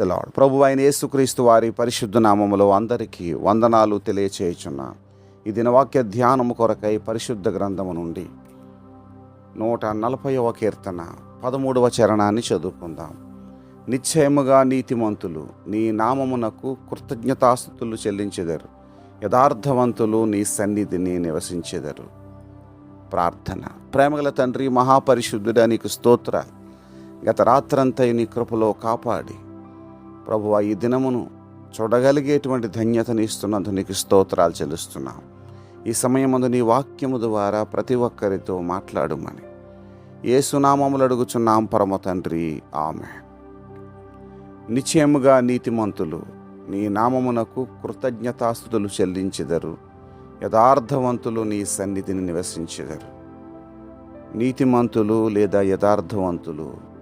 The lord. ప్రభు అయిన యేసుక్రీస్తు వారి పరిశుద్ధ నామములో అందరికీ వందనాలు తెలియచేయుచున్నా. ఈ దినవాక్య ధ్యానము కొరకై పరిశుద్ధ గ్రంథము నుండి నూట నలభైవ కీర్తన పదమూడవ చరణాన్ని చదువుకుందాం. నిశ్చయముగా నీతిమంతులు నీ నామమునకు కృతజ్ఞతాస్థుతులు చెల్లించెదరు. యథార్థవంతులు నీ సన్నిధిని నివసించెదరు. ప్రార్థన. ప్రేమగల తండ్రి మహాపరిశుద్ధుడా నీకు స్తోత్ర. గత రాత్రంతా నీ కృపలో కాపాడి ప్రభువా ఈ దినమును చూడగలిగేటువంటి ధన్యతను ఇస్తున్నందు నీకు స్తోత్రాలు చెల్లిస్తున్నాం. ఈ సమయమందు నీ వాక్యము ద్వారా ప్రతి ఒక్కరితో మాట్లాడుమని. సునామములు అడుగుచున్నాం పరమ తండ్రి. ఆమె నిశ్చయముగా నీతిమంతులు నీ నామమునకు కృతజ్ఞతాస్థుతులు చెల్లించెదరు. యథార్థవంతులు నీ సన్నిధిని నివసించెదరు. నీతిమంతులు లేదా యథార్థవంతులు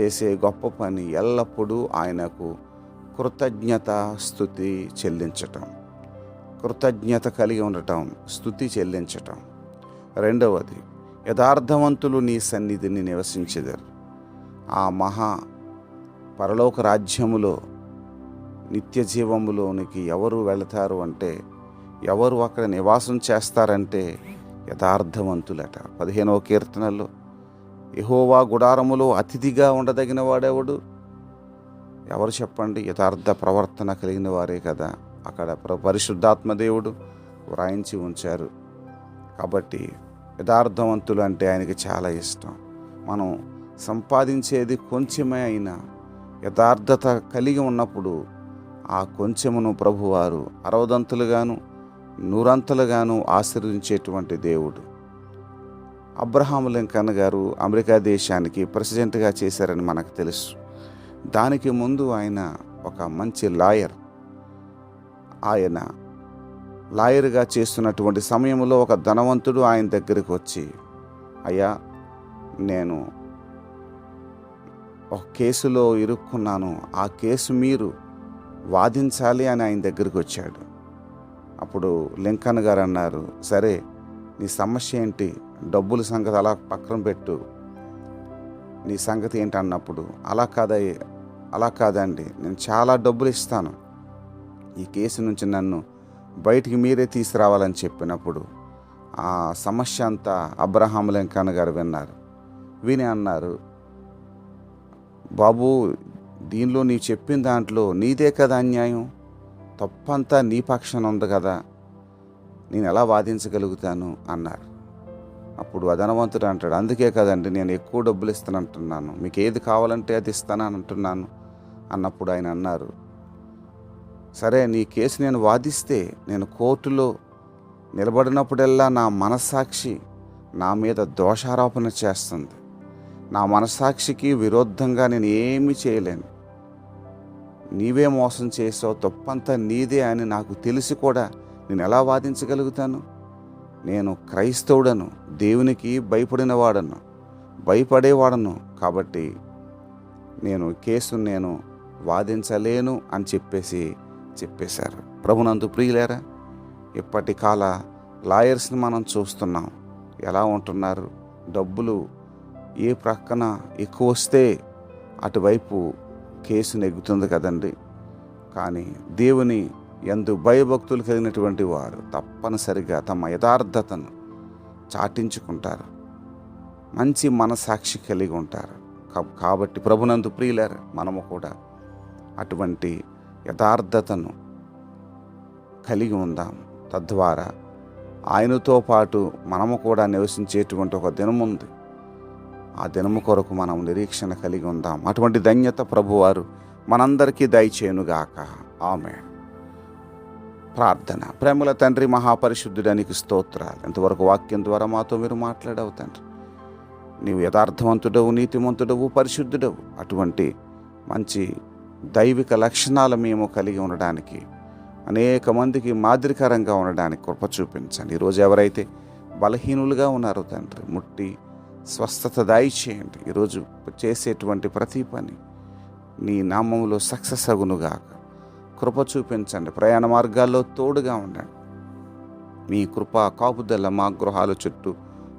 చేసే గొప్ప పని ఎల్లప్పుడూ ఆయనకు కృతజ్ఞత స్థుతి చెల్లించటం. కృతజ్ఞత కలిగి ఉండటం స్థుతి చెల్లించటం. రెండవది యథార్థవంతులు నీ సన్నిధిని నివసించెదరు. ఆ మహా పరలోక రాజ్యములో నిత్య జీవములోనికి ఎవరు వెళతారు అంటే ఎవరు అక్కడ నివాసం చేస్తారంటే యథార్థవంతులట. పదిహేనవ కీర్తనలో యహోవా గుడారములో అతిథిగా ఉండదగిన వాడెవడు? ఎవరు చెప్పండి? యథార్థ ప్రవర్తన కలిగిన వారే కదా. అక్కడ ప్ర- పరిశుద్ధాత్మ దేవుడు వ్రాయించి ఉంచారు. కాబట్టి యథార్థవంతులు అంటే ఆయనకి చాలా ఇష్టం. మనం సంపాదించేది కొంచెమే అయినా యథార్థత కలిగి ఉన్నప్పుడు ఆ కొంచెమును ప్రభువారు అరవదంతులుగాను నూరంతులుగాను ఆశీర్వించేటువంటి దేవుడు. అబ్రహాం లింకన్ గారు అమెరికా దేశానికి ప్రెసిడెంట్గా చేశారని మనకు తెలుసు. దానికి ముందు ఆయన ఒక మంచి లాయర్. ఆయన లాయర్గా చేస్తున్నటువంటి సమయంలో ఒక ధనవంతుడు ఆయన దగ్గరికి వచ్చి అయ్యా నేను ఒక కేసులో ఇరుక్కున్నాను. ఆ కేసు మీరు వాదించాలి అని ఆయన దగ్గరికి వచ్చాడు. అప్పుడు లింకన్ గారు అన్నారు సరే నీ సమస్య ఏంటి? డబ్బుల సంగతి అలా పక్కన పెట్టు. నీ సంగతి ఏంటి అన్నప్పుడు అలా కాదయ్యే అలా కాదండి. నేను చాలా డబ్బులు ఇస్తాను. ఈ కేసు నుంచి నన్ను బయటికి మీరే తీసుకురావాలని చెప్పినప్పుడు ఆ సమస్య అంతా అబ్రహాం లింకన్ గారు విన్నారు. విని అన్నారు బాబు దీనిలో నీవు చెప్పిన దాంట్లో నీదే కదా అన్యాయం? తప్పంతా నీ పక్షాన ఉంది కదా. నేను ఎలా వాదించగలుగుతాను అన్నారు. అప్పుడు అధనవంతుడు అంటాడు అందుకే కదండి నేను ఎక్కువ డబ్బులు ఇస్తానంటున్నాను. మీకు ఏది కావాలంటే అది ఇస్తానని అంటున్నాను అన్నప్పుడు ఆయన అన్నారు సరే నీ కేసు నేను వాదిస్తే నేను కోర్టులో నిలబడినప్పుడల్లా నా మనస్సాక్షి నా మీద దోషారోపణ చేస్తుంది. నా మనస్సాక్షికి విరుద్ధంగా నేను ఏమీ చేయలేను. నీవే మోసం చేసావు తప్పంతా నీదే అని నాకు తెలిసి కూడా నేను ఎలా వాదించగలుగుతాను? నేను క్రైస్తవుడను దేవునికి భయపడిన వాడను భయపడేవాడను కాబట్టి నేను కేసు నేను వాదించలేను అని చెప్పేసి చెప్పేశారు. ప్రభునందు ప్రియులేరా ఇప్పటి కాల లాయర్స్ని మనం చూస్తున్నాం. ఎలా ఉంటున్నారు? డబ్బులు ఏ ప్రక్కన ఎక్కువ వస్తే అటువైపు కేసు నెగ్గుతుంది కదండి. కానీ దేవుని ఎందు భయభక్తులు కలిగినటువంటి వారు తప్పనిసరిగా తమ యథార్థతను చాటించుకుంటారు. మంచి మనసాక్షి కలిగి ఉంటారు. కాబట్టి ప్రభునందు ప్రియులారు మనము కూడా అటువంటి యథార్థతను కలిగి ఉందాం. తద్వారా ఆయనతో పాటు మనము కూడా నివసించేటువంటి ఒక దినం ఉంది. ఆ దినము కొరకు మనం నిరీక్షణ కలిగి ఉందాం. అటువంటి ధన్యత ప్రభువారు మనందరికీ దయచేయునుగాక. ఆమె ప్రార్థన. ప్రేమల తండ్రి మహాపరిశుద్ధుడానికి స్తోత్రాలు. ఇంతవరకు వాక్యం ద్వారా మాతో మీరు మాట్లాడవు తండ్రి. నీవు యథార్థవంతుడవు నీతిమంతుడవు పరిశుద్ధుడవు. అటువంటి మంచి దైవిక లక్షణాలు మేము కలిగి ఉండడానికి అనేక మందికి మాదిరికరంగా ఉండడానికి కృప చూపించండి. ఈరోజు ఎవరైతే బలహీనులుగా ఉన్నారో తండ్రి ముట్టి స్వస్థత దాయి చేయండి ఈరోజు చేసేటువంటి ప్రతి పని నీ నామములో సక్సెస్ అగునుగాక. కృప చూపించండి. ప్రయాణ మార్గాల్లో తోడుగా ఉండండి. మీ కృప కాపుదల మా గృహాల చుట్టూ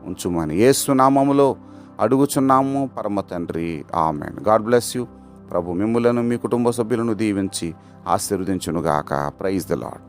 ఉంచుమని ఏసునామములో అడుగుచున్నాము. పరమ తండ్రి ఆమెన్. God bless you. ప్రభు మిమ్ములను మీ కుటుంబ సభ్యులను దీవించి ఆశీర్వదించునుగాక. Praise the lord